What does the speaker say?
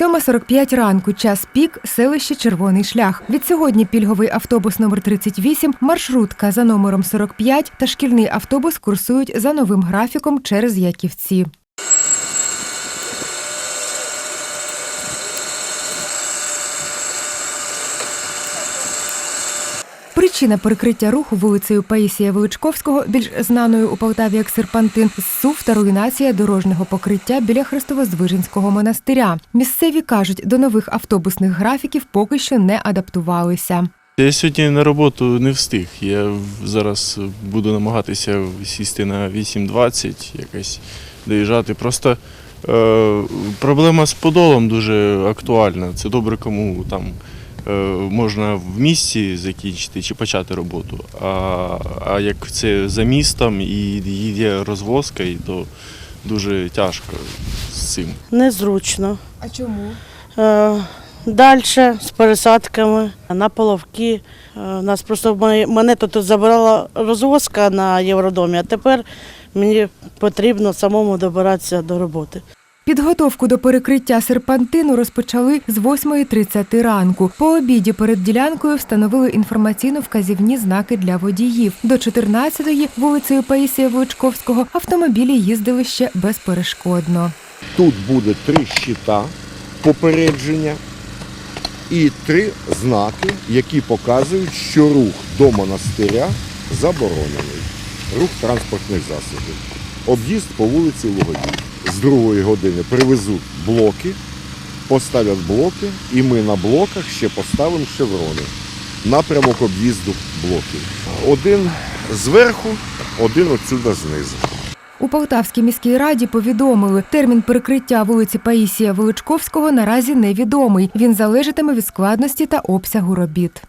7.45 ранку, час пік, селище Червоний шлях. Від сьогодні пільговий автобус номер 38, маршрутка за номером 45 та шкільний автобус курсують за новим графіком через Яківці. Причина перекриття руху вулицею Паїсія Величковського, більш знаною у Полтаві як серпантин, зсув та руйнація дорожнього покриття біля Христовоздвиженського монастиря. Місцеві кажуть, до нових автобусних графіків поки що не адаптувалися. Я сьогодні на роботу не встиг. Я зараз буду намагатися сісти на 8.20, якось доїжджати. Просто е, проблема з подолом дуже актуальна. Це добре, кому там можна в місті закінчити чи почати роботу. А, а як це за містом і є розвозка, і то дуже тяжко з цим. Незручно. А чому? Е, Далі з пересадками на половки. Е, Нас просто мене- мене тут забирала розвозка на Євродомі, а тепер мені потрібно самому добиратися до роботи. Підготовку до перекриття серпантину розпочали з 8.30 ранку. По обіді перед ділянкою встановили інформаційно-вказівні знаки для водіїв. До 14-ї вулицею Паїсія Величковського автомобілі їздили ще безперешкодно. Тут буде три щита попередження і три знаки, які показують, що рух до монастиря заборонений. Рух транспортних засобів. Об'їзд по вулиці Луговій. З другої години привезуть блоки, поставлять блоки, і ми на блоках ще поставимо шеврони. Напрямок об'їзду блоків. Один зверху, один отсюда знизу. У Полтавській міській раді повідомили, термін перекриття вулиці Паїсія Величковського наразі невідомий. Він залежатиме від складності та обсягу робіт.